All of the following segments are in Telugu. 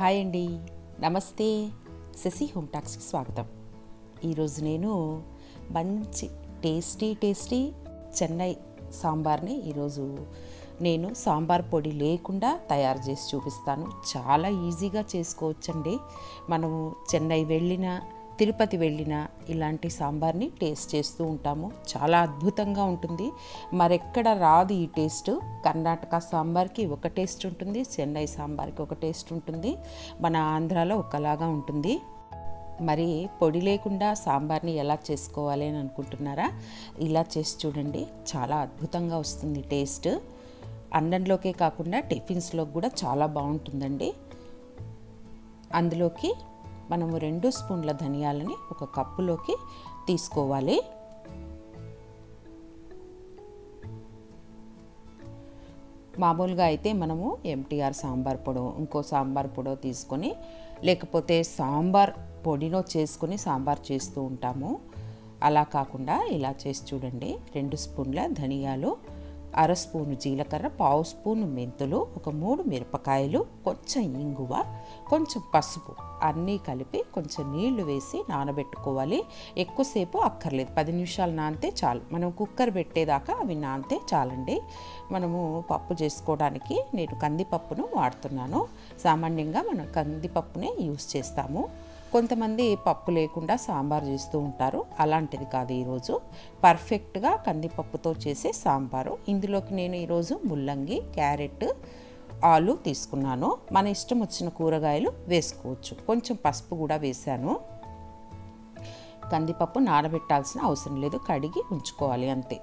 హాయ్ అండి. నమస్తే. శశి హోమ్ టాక్స్కి స్వాగతం. ఈరోజు నేను మంచి టేస్టీ టేస్టీ చెన్నై సాంబార్ని ఈరోజు నేను సాంబార్ పొడి లేకుండా తయారు చేసి చూపిస్తాను. చాలా ఈజీగా చేసుకోవచ్చండి. మనము చెన్నై వెళ్ళినా తిరుపతి వెళ్ళినా ఇలాంటి సాంబార్ని టేస్ట్ చేస్తూ ఉంటాము. చాలా అద్భుతంగా ఉంటుంది. మరెక్కడ రాదు ఈ టేస్ట్. కర్ణాటక సాంబార్కి ఒక టేస్ట్ ఉంటుంది చెన్నై సాంబార్కి ఒక టేస్ట్ ఉంటుంది. మన ఆంధ్రాలో ఒకలాగా ఉంటుంది. మరి పొడి లేకుండా సాంబార్ని ఎలా చేసుకోవాలి అని అనుకుంటున్నారా? ఇలా చేసి చూడండి. చాలా అద్భుతంగా వస్తుంది టేస్ట్. అన్నంలోకే కాకుండా టిఫిన్స్లో కూడా చాలా బాగుంటుందండి. అందులోకి మనము రెండు స్పూన్ల ధనియాలని ఒక కప్పులోకి తీసుకోవాలి. మామూలుగా అయితే మనము ఎంటీఆర్ సాంబార్ పొడో ఇంకో సాంబార్ పొడో తీసుకొని లేకపోతే సాంబార్ పొడిలో చేసుకొని సాంబార్ చేస్తూ ఉంటాము. అలా కాకుండా ఇలా చేసి చూడండి. రెండు స్పూన్ల ధనియాలు అర స్పూను జీలకర్ర పావు స్పూను మెంతులు ఒక మూడు మిరపకాయలు కొంచెం ఇంగువ కొంచెం పసుపు. అన్నీ కలిపి కొంచెం నీళ్ళు వేసి నానబెట్టుకోవాలి. ఎక్కువసేపు అక్కర్లేదు. పది నిమిషాలు నానితే చాలు. మనం కుక్కర్ పెట్టేదాకా అవి నానితే చాలండి. మనము పప్పు చేసుకోవడానికి నేను కందిపప్పును వాడుతున్నాను. సామాన్యంగా మనం కందిపప్పునే యూస్ చేస్తాము. కొంతమంది పప్పు లేకుండా సాంబార్ చేస్తూ ఉంటారు. అలాంటిది కాదు ఈరోజు. పర్ఫెక్ట్గా కందిపప్పుతో చేసే సాంబారు. ఇందులోకి నేను ఈరోజు ముల్లంగి క్యారెట్ ఆలు తీసుకున్నాను. మన ఇష్టం వచ్చిన కూరగాయలు వేసుకోవచ్చు. కొంచెం పసుపు కూడా వేశాను. కందిపప్పు నానబెట్టాల్సిన అవసరం లేదు. కడిగి ఉంచుకోవాలి అంతే.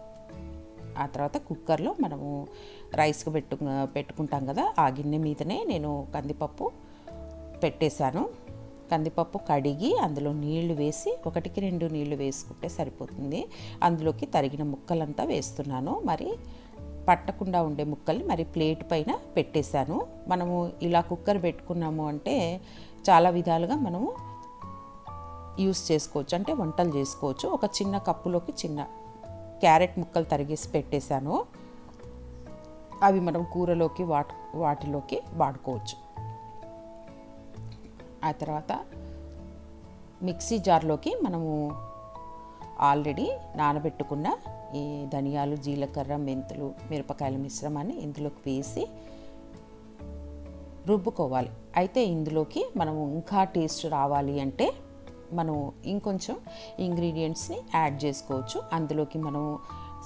ఆ తర్వాత కుక్కర్లో మనము రైస్కి పెట్టు పెట్టుకుంటాం కదా ఆ గిన్నె మీదనే నేను కందిపప్పు పెట్టేశాను. కందిపప్పు కడిగి అందులో నీళ్ళు వేసి ఒకటికి రెండు నీళ్ళు వేసుకుంటే సరిపోతుంది. అందులోకి తరిగిన ముక్కలంతా వేస్తున్నాను. మరి పట్టకుండా ఉండే ముక్కల్ని మరి ప్లేట్ పైన పెట్టేశాను. మనము ఇలా కుక్కర్ పెట్టుకున్నాము అంటే చాలా విధాలుగా మనము యూస్ చేసుకోవచ్చు. అంటే వంటలు చేసుకోవచ్చు. ఒక చిన్న కప్పులోకి చిన్న క్యారెట్ ముక్కలు తరిగేసి పెట్టేశాను. అవి మనం కూరలోకి వాటి వాటిలోకి వాడుకోవచ్చు. ఆ తర్వాత మిక్సీ జార్లోకి మనము ఆల్రెడీ నానబెట్టుకున్న ఈ ధనియాలు జీలకర్ర మెంతులు మిరపకాయల మిశ్రమాన్ని ఇందులోకి వేసి రుబ్బుకోవాలి. అయితే ఇందులోకి మనం ఇంకా టేస్ట్ రావాలి అంటే మనం ఇంకొంచెం ఇంగ్రీడియంట్స్ని యాడ్ చేసుకోవచ్చు. అందులోకి మనం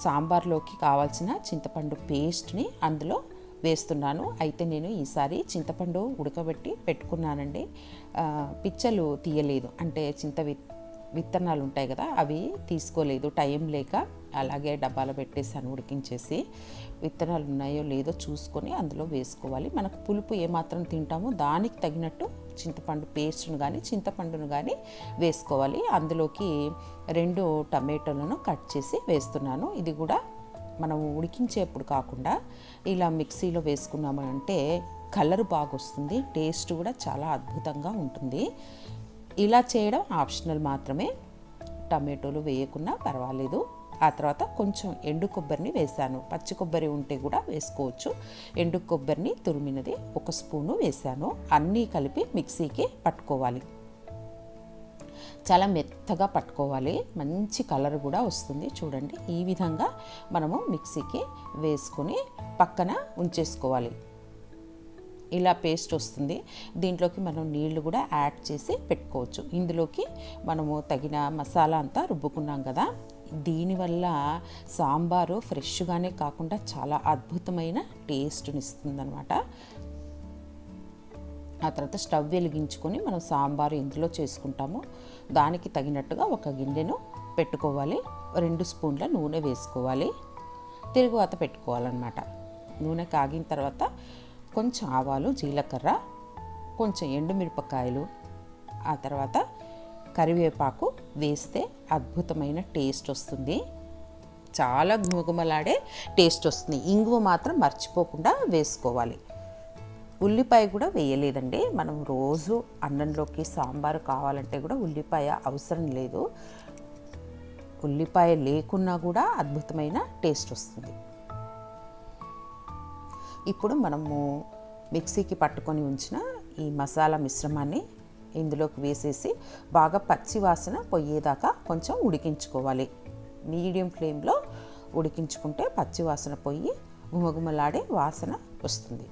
సాంబార్లోకి కావాల్సిన చింతపండు పేస్ట్ని అందులో వేస్తున్నాను. అయితే నేను ఈసారి చింతపండు ఉడకబెట్టి పెట్టుకున్నానండి. పిచ్చలు తీయలేదు. అంటే చింత విత్తనాలు ఉంటాయి కదా అవి తీసుకోలేదు. టైం లేక అలాగే డబ్బాలో పెట్టేసాను ఉడికించేసి విత్తనాలు ఉన్నాయో లేదో చూసుకొని అందులో వేసుకోవాలి. మనకు పులుపు ఏమాత్రం తింటామో దానికి తగినట్టు చింతపండు పేస్ట్ను కానీ చింతపండును కానీ వేసుకోవాలి. అందులోకి రెండు టమాటోలను కట్ చేసి వేస్తున్నాను. ఇది కూడా మనం ఉడికించేప్పుడు కాకుండా ఇలా మిక్సీలో వేసుకున్నామంటే కలర్ బాగా వస్తుంది టేస్ట్ కూడా చాలా అద్భుతంగా ఉంటుంది. ఇలా చేయడం ఆప్షనల్ మాత్రమే. టమాటోలు వేయకున్నా పర్వాలేదు. ఆ తర్వాత కొంచెం ఎండు కొబ్బరిని వేశాను పచ్చి కొబ్బరి ఉంటే కూడా వేసుకోవచ్చు. ఎండు కొబ్బరిని తురిమినది ఒక స్పూను వేశాను అన్నీ కలిపి మిక్సీకి పట్టుకోవాలి. చాలా మెత్తగా పట్టుకోవాలి. మంచి కలర్ కూడా వస్తుంది. చూడండి ఈ విధంగా మనము మిక్సీకి వేసుకొని పక్కన ఉంచేసుకోవాలి. ఇలా పేస్ట్ వస్తుంది. దీంట్లోకి మనం నీళ్ళు కూడా యాడ్ చేసి పెట్టుకోవచ్చు. ఇందులోకి మనము తగిన మసాలా అంతా రుబ్బుకున్నాం కదా. దీనివల్ల సాంబారు ఫ్రెష్గానే కాకుండా చాలా అద్భుతమైన టేస్ట్ని ఇస్తుందన్నమాట. ఆ తర్వాత స్టవ్ వెలిగించుకొని మనం సాంబారు ఇందులో చేసుకుంటాము. దానికి తగినట్టుగా ఒక గిన్నెను పెట్టుకోవాలి. రెండు స్పూన్ల నూనె వేసుకోవాలి. తిరుగువాత పెట్టుకోవాలన్నమాట. నూనె కాగిన తర్వాత కొంచెం ఆవాలు జీలకర్ర కొంచెం ఎండుమిరపకాయలు ఆ తర్వాత కరివేపాకు వేస్తే అద్భుతమైన టేస్ట్ వస్తుంది. చాలా గుమగుమలాడే టేస్ట్ వస్తుంది. ఇంగువ మాత్రం మర్చిపోకుండా వేసుకోవాలి. ఉల్లిపాయ కూడా వేయలేదండి. మనం రోజు అన్నంలోకి సాంబారు కావాలంటే కూడా ఉల్లిపాయ అవసరం లేదు. ఉల్లిపాయ లేకున్నా కూడా అద్భుతమైన టేస్ట్ వస్తుంది. ఇప్పుడు మనము మిక్సీకి పట్టుకొని ఉంచిన ఈ మసాలా మిశ్రమాన్ని ఇందులోకి వేసేసి బాగా పచ్చి వాసన పోయేదాకా కొంచెం ఉడికించుకోవాలి. మీడియం ఫ్లేమ్లో ఉడికించుకుంటే పచ్చి వాసన పోయి గుమగుమలాడే వాసన వస్తుంది.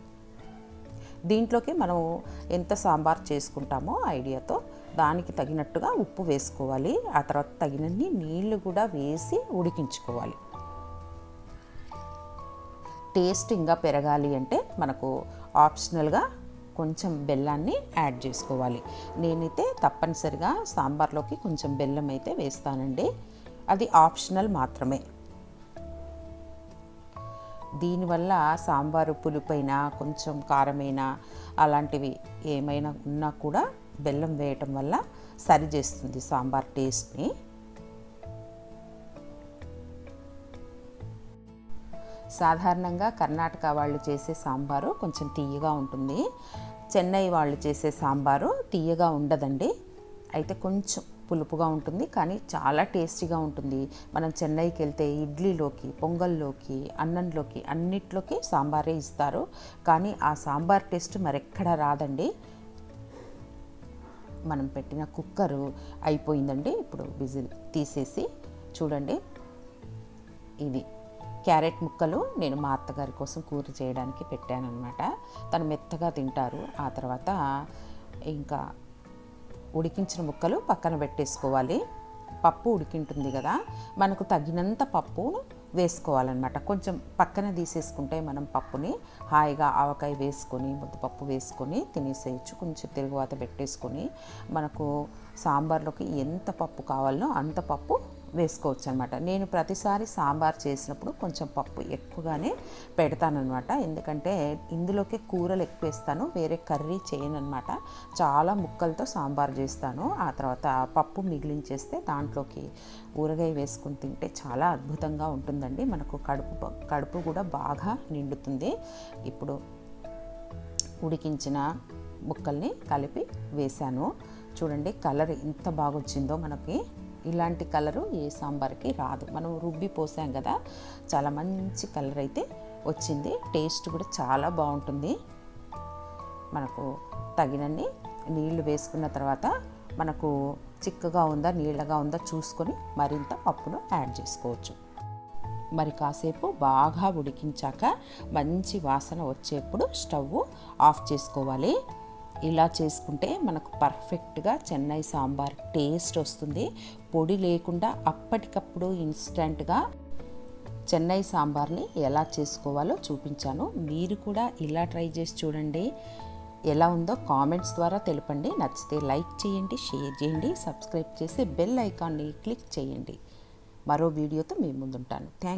దీంట్లోకి మనం ఎంత సాంబార్ చేసుకుంటామో ఐడియాతో దానికి తగినట్టుగా ఉప్పు వేసుకోవాలి. ఆ తర్వాత తగినన్ని నీళ్ళు కూడా వేసి ఉడికించుకోవాలి. టేస్ట్ ఇంకా పెరగాలి అంటే మనకు ఆప్షనల్గా కొంచెం బెల్లాన్ని యాడ్ చేసుకోవాలి. నేనైతే తప్పనిసరిగా సాంబార్లోకి కొంచెం బెల్లం అయితే వేస్తానండి. అది ఆప్షనల్ మాత్రమే. దీనివల్ల సాంబారు పులుపైన కొంచెం కారమైన అలాంటివి ఏమైనా ఉన్నా కూడా బెల్లం వేయటం వల్ల సరి చేస్తుంది సాంబార్ టేస్ట్ని. సాధారణంగా కర్ణాటక వాళ్ళు చేసే సాంబారు కొంచెం తీయగా ఉంటుంది. చెన్నై వాళ్ళు చేసే సాంబారు తీయగా ఉండదండి. అయితే కొంచెం పులుపుగా ఉంటుంది కానీ చాలా టేస్టీగా ఉంటుంది. మనం చెన్నైకి వెళ్తే ఇడ్లీలోకి పొంగల్లోకి అన్నంలోకి అన్నిట్లోకి సాంబారే ఇస్తారు. కానీ ఆ సాంబార్ టేస్ట్ మరెక్కడా రాదండి. మనం పెట్టిన కుక్కరు అయిపోయిందండి. ఇప్పుడు విజిల్ తీసేసి చూడండి. ఇది క్యారెట్ ముక్కలు నేను మా అత్తగారి కోసం కూర చేయడానికి పెట్టానన్నమాట. తను మెత్తగా తింటారు. ఆ తర్వాత ఇంకా ఉడికించిన ముక్కలు పక్కన పెట్టేసుకోవాలి. పప్పు ఉడికింటుంది కదా మనకు తగినంత పప్పు వేసుకోవాలన్నమాట. కొంచెం పక్కన తీసేసుకుంటే మనం పప్పుని హాయిగా ఆవకాయ వేసుకొని ముద్దపప్పు వేసుకొని తినేసేయచ్చు. కొంచెం తిరుగువాత పెట్టేసుకొని మనకు సాంబార్లోకి ఎంత పప్పు కావాలనో అంత పప్పు వేసుకోవచ్చు అనమాట నేను ప్రతిసారి సాంబార్ చేసినప్పుడు కొంచెం పప్పు ఎక్కువగానే పెడతానమాట ఎందుకంటే ఇందులోకి కూరలు ఎక్కువ వేస్తాను వేరే కర్రీ చేయను అనమాట చాలా ముక్కలతో సాంబార్ చేస్తాను. ఆ తర్వాత పప్పు మిగిలించేస్తే దాంట్లోకి ఊరగాయ వేసుకుని తింటే చాలా అద్భుతంగా ఉంటుందండి. మనకు కడుపు కడుపు కూడా బాగా నిండుతుంది. ఇప్పుడు ఉడికించిన ముక్కల్ని కలిపి వేశాను. చూడండి కలర్ ఎంత బాగా వచ్చిందో మనకి. ఇలాంటి కలరు ఏ సాంబార్కి రాదు. మనం రుబ్బి పోసాం కదా చాలా మంచి కలర్ అయితే వచ్చింది. టేస్ట్ కూడా చాలా బాగుంటుంది. మనకు తగినన్ని నీళ్ళు వేసుకున్న తర్వాత మనకు చిక్కగా ఉందా నీళ్ళగా ఉందా చూసుకొని మరింత పప్పును యాడ్ చేసుకోవచ్చు. మరి కాసేపు బాగా ఉడికించాక మంచి వాసన వచ్చేప్పుడు స్టవ్ ఆఫ్ చేసుకోవాలి. ఇలా చేసుకుంటే మనకు పర్ఫెక్ట్గా చెన్నై సాంబార్ టేస్ట్ వస్తుంది. పొడి లేకుండా అప్పటికప్పుడు ఇన్స్టెంట్గా చెన్నై సాంబార్ని ఎలా చేసుకోవాలో చూపించాను. మీరు కూడా ఇలా ట్రై చేసి చూడండి. ఎలా ఉందో కామెంట్స్ ద్వారా తెలపండి. నచ్చితే లైక్ చేయండి షేర్ చేయండి సబ్స్క్రైబ్ చేసి బెల్ ఐకాన్ని క్లిక్ చేయండి. మరో వీడియోతో మీ ముందుంటాను. థ్యాంక్